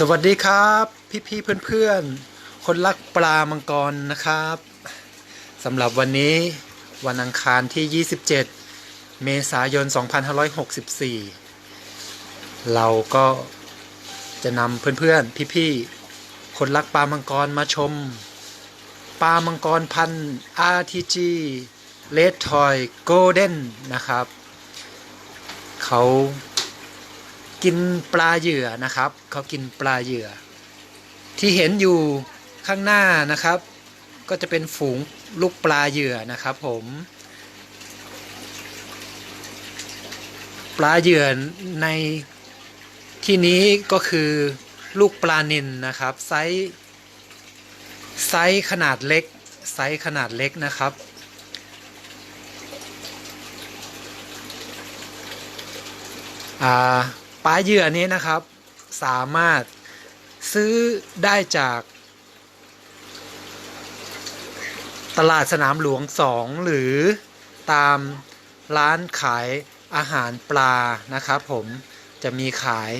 สวัสดีครับ พี่ๆเพื่อนๆ คนรักปลามังกรนะครับสำหรับวันนี้วันอังคารที่ 27 เมษายน 2564 เราก็จะนำเพื่อนๆ พี่ๆ คนรักปลามังกรมาชม ปลามังกรพันธุ์ RTG Red Toy Golden นะครับ เขา กินปลาเหยื่อนะครับ เขากินปลาเหยื่อ ที่เห็นอยู่ข้างหน้านะครับ ก็จะเป็นฝูงลูกปลาเหยื่อนะครับ ผม ปลาเหยื่อในที่นี้ก็คือลูกปลานินนะครับ ไซส์ไซส์ขนาดเล็ก ไซส์ขนาดเล็กนะครับอ่า ปลาเหยื่อนี้นะครับ สามารถซื้อได้จาก ตลาดสนามหลวงสองหรือตามร้านขายอาหารปลานะครับ ผมจะมีขาย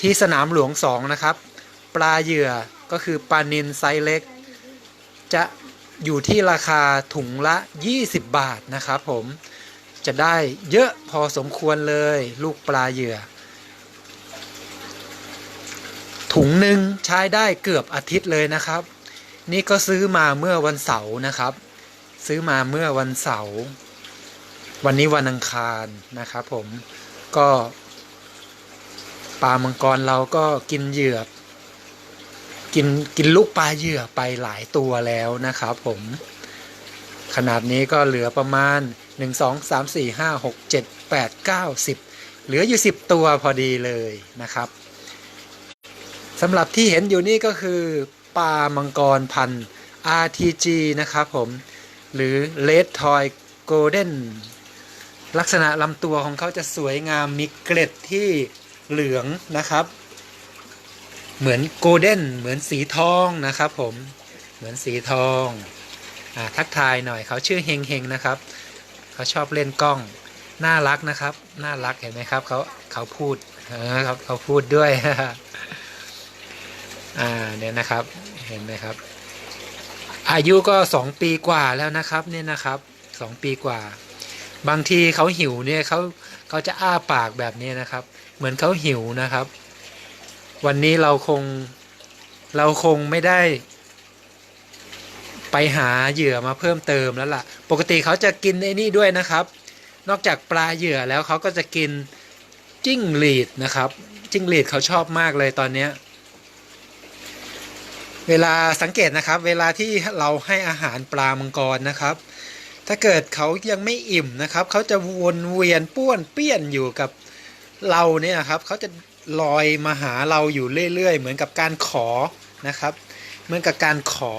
ที่สนามหลวงสองนะครับ ปลาเหยื่อก็คือปลานินไซส์เล็ก จะอยู่ที่ราคาถุงละ 20 บาทนะครับ ผมจะได้เยอะพอสมควรเลยลูกปลาเหยื่อ ถุงหนึ่งใช้ได้เกือบอาทิตย์เลยนะครับ นี่ก็ซื้อมาเมื่อวันเสาร์นะครับ ซื้อมาเมื่อวันเสาร์วันนี้วันอังคารนะครับผมก็ปลามังกรเราก็กินเหยื่อกินกินลูกปลาเหยื่อไปหลายตัวแล้วนะครับผมขนาดนี้ก็เหลือประมาณ 1 2 3 4 5 6 7 8 9 10 เหลืออยู่ 10 ตัวพอดีเลยนะครับ สำหรับที่เห็นอยู่นี่ก็คือปลามังกรพันธ์ RTG นะครับผม หรือ Red Toy Golden ลักษณะลำตัวของเขาจะสวยงามมีเกล็ดที่เหลืองนะครับ เหมือนโกลเด้นเหมือนสีทองนะครับผม เหมือนสีทองอ่าทักทายหน่อยเขาชื่อเฮงเฮงนะครับ เขาชอบเล่นกล้อง น่ารักนะครับ น่ารักเห็นไหมครับเขาเขาพูดเออครับเขาพูดด้วย อ่าเนี่ยนะครับเห็นไหมครับ อายุก็สองปีกว่าแล้วนะครับเนี่ยนะครับสองปีกว่า บางทีเขาหิวเนี่ยเขาเขาจะอ้าปากแบบนี้นะครับ เหมือนเขาหิวนะครับ วันนี้เราคงเราคงไม่ได้ ไปหาเหยื่อมาเพิ่มเติมแล้วล่ะ ปกติเขาจะกินไอ้นี่ด้วยนะครับ นอกจากปลาเหยื่อแล้วเขาก็จะกินจิ้งหรีดนะครับ จิ้งหรีดเขาชอบมากเลยตอนเนี้ย เวลาสังเกตนะครับ เวลาที่เราให้อาหารปลามังกรนะครับ ถ้าเกิดเขายังไม่อิ่มนะครับ เขาจะวนเวียนป้วนเปี้ยนอยู่กับเราเนี่ยครับเขาจะลอยมาหาเราอยู่เรื่อย ๆ เหมือนกับการขอนะครับ เหมือนกับการขอ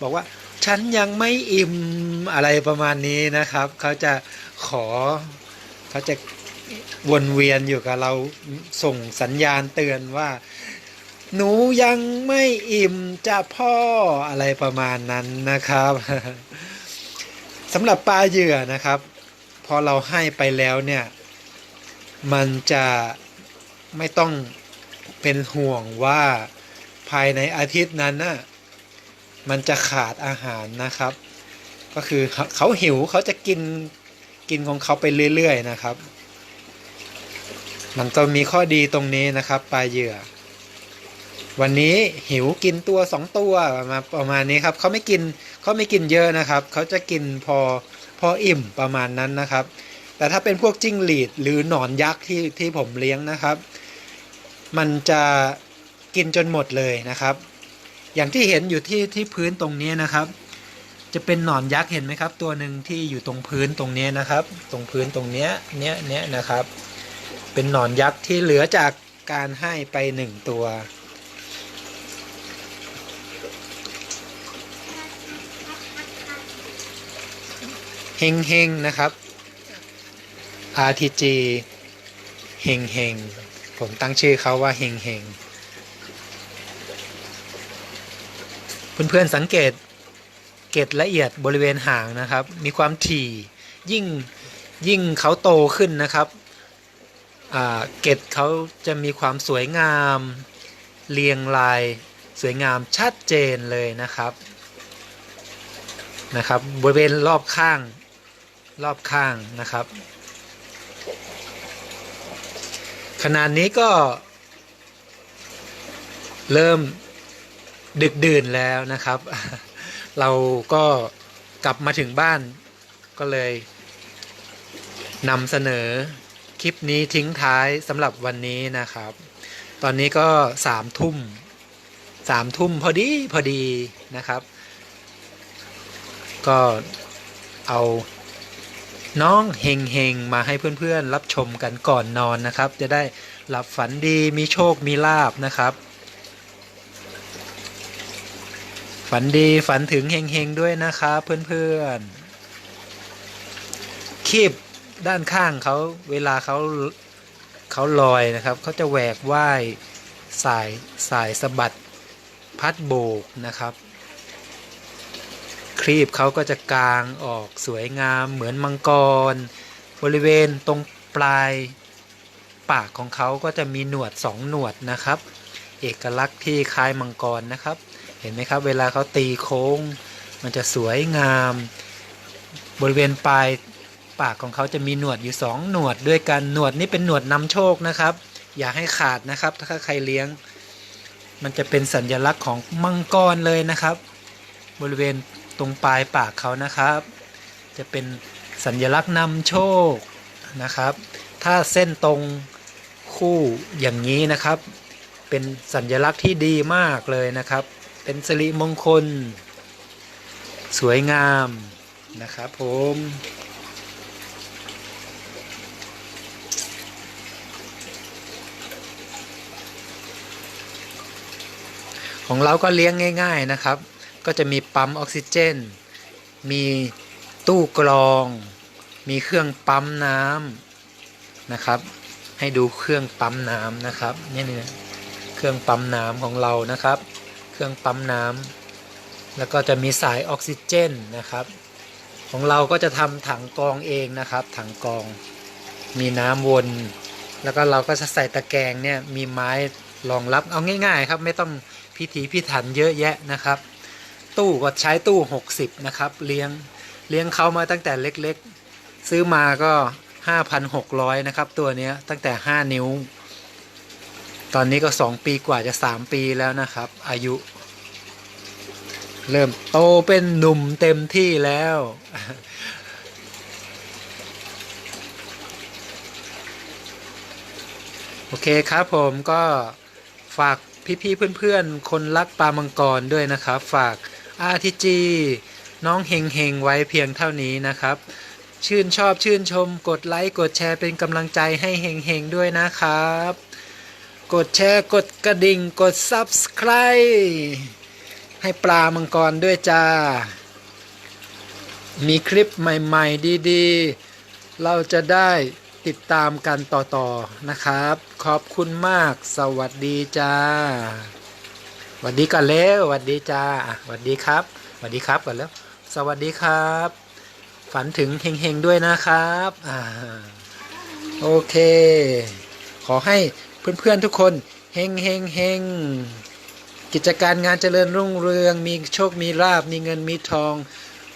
บอกว่าฉันยังไม่อิ่มอะไรประมาณนี้นะครับ เขาจะขอเขาจะวนเวียนอยู่กับเราส่งสัญญาณเตือนว่า หนูยังไม่อิ่มจะพ่ออะไรประมาณนั้นนะครับสำหรับปลาเหยื่อนะครับ พอเราให้ไปแล้วเนี่ย มันจะไม่ต้องเป็นห่วงว่าภายในอาทิตย์นั้นน่ะมันจะขาดอาหารนะครับ ก็คือเขาหิวเขาจะกินกินของเขาไปเรื่อยๆนะครับ มันก็มีข้อดีตรงนี้นะครับ ปลาเหยื่อ วันนี้หิวกินตัวสองตัวมาประมาณนี้ครับเขาไม่กินเขาไม่กินเยอะนะครับเขาจะกินพอพออิ่มประมาณนั้นนะครับ แต่ถ้าเป็นพวกจิ้งหรีดหรือหนอนยักษ์ที่ที่ผมเลี้ยงนะครับ มันจะกินจนหมดเลยนะครับ อย่างที่เห็นอยู่ที่ที่พื้นตรงนี้นะครับ จะเป็นหนอนยักษ์เห็นไหมครับ ตัวหนึ่งที่อยู่ตรงพื้นตรงนี้นะครับ ตรงพื้นตรงเนี้ยเนี้ยเนี้ยนะครับ เป็นหนอนยักษ์ที่เหลือจากการให้ไปหนึ่งตัว ฮงเฮงนะครับ RTG เฮงเฮงผมตั้งชื่อเขาว่าเฮงเฮงเพื่อนๆสังเกตเกตละเอียดบริเวณหางนะครับ มีความถี่ยิ่งยิ่งเขาโตขึ้นนะครับเกตเขาจะมีความสวยงาม เรียงรายสวยงามชัดเจนเลยนะครับนะครับ บริเวณรอบข้าง รอบข้างนะครับ ขนาดนี้ก็ เริ่มดึกดื่นแล้วนะครับ เราก็กลับมาถึงบ้านก็เลยนำเสนอคลิปนี้ทิ้งท้ายสำหรับวันนี้นะครับ ตอนนี้ก็สามทุ่มสามทุ่มพอดีพอดีนะครับ ก็เอา น้องเฮงเฮงมาให้เพื่อนๆ รับชมกันก่อนนอนนะครับ จะได้หลับฝันดีมีโชคมีลาบนะครับ ฝันดีฝันถึงเฮงๆด้วยนะครับเพื่อนๆคีบด้านข้างเขาเวลาเขาเขาลอยนะครับเขาจะแหวกว่ายสายสายสะบัดพัดโบกนะครับ ครีบเขาก็จะกางออกสวยงามเหมือนมังกร บริเวณตรงปลายปากของเขาก็จะมีหนวดสองหนวดนะครับ เอกลักษณ์ที่คล้ายมังกรนะครับ เห็นไหมครับ เวลาเขาตีโค้ง มันจะสวยงาม บริเวณปลายปากของเขาจะมีหนวดอยู่สองหนวดด้วยกันหนวดนี้เป็นหนวดนำโชคนะครับ อย่าให้ขาดนะครับ ถ้าใครเลี้ยง มันจะเป็นสัญลักษณ์ของมังกรเลยนะครับ บริเวณ ตรงปลายปากเขานะครับ จะเป็นสัญลักษณ์นำโชคนะครับ ถ้าเส้นตรงคู่อย่างนี้นะครับ เป็นสัญลักษณ์ที่ดีมากเลยนะครับ เป็นสิริมงคล สวยงามนะครับผมของเราก็เลี้ยงง่าย ๆนะครับ ก็จะมีปั๊มออกซิเจน มีตู้กรอง มีเครื่องปั๊มน้ำนะครับ ให้ดูเครื่องปั๊มน้ำนะครับนี่เนี่ยเครื่องปั๊มน้ำของเรานะครับ เครื่องปั๊มน้ำแล้วก็จะมีสายออกซิเจนนะครับ ของเราก็จะทำถังกรองเองนะครับ ถังกรองมีน้ำวน แล้วก็เราก็จะใส่ตะแกรงเนี่ยมีไม้รองรับเอาง่าย ๆ ครับไม่ต้องพิถีพิถันเยอะแยะนะครับ ตู้ก็ใช้ตู้ 60 นะครับ เลี้ยงเลี้ยงเขามาตั้งแต่เล็กๆ ซื้อมาก็ 5,600 นะครับ ตัวนี้ตั้งแต่ 5 นิ้ว ตอนนี้ก็ 2 ปีกว่าจะ 3 ปีแล้วนะครับ อายุ เริ่มโตเป็นหนุ่มเต็มที่แล้ว โอเคครับผมก็ฝากพี่ๆเพื่อนๆ คนรักปลามังกรด้วยนะครับ ฝาก RTG น้องเฮงเฮงไว้เพียงเท่านี้นะครับ ชื่นชอบชื่นชม กดไลค์ กดแชร์เป็นกำลังใจให้เฮงเฮงด้วยนะครับ กดแชร์กดกระดิ่งกด Subscribe ให้ปลามังกรด้วยจ้า มีคลิปใหม่ๆดีๆ เราจะได้ติดตามกันต่อๆนะครับ ขอบคุณมาก สวัสดีจ้า วัสดีกันแล้วสวัสดีจ้าสวัสดีครับสวัสดีครับก่อนแล้ว สวัสดีครับ ฝันถึงเฮงๆด้วยนะครับอ่าโอเค ขอให้เพื่อนๆทุกคนเฮงเฮงเฮงกิจการงานเจริญรุ่งเรือง มีโชคมีลาบมีเงินมีทอง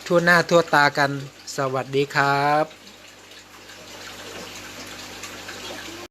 ทั่วหน้าทั่วตากัน สวัสดีครับ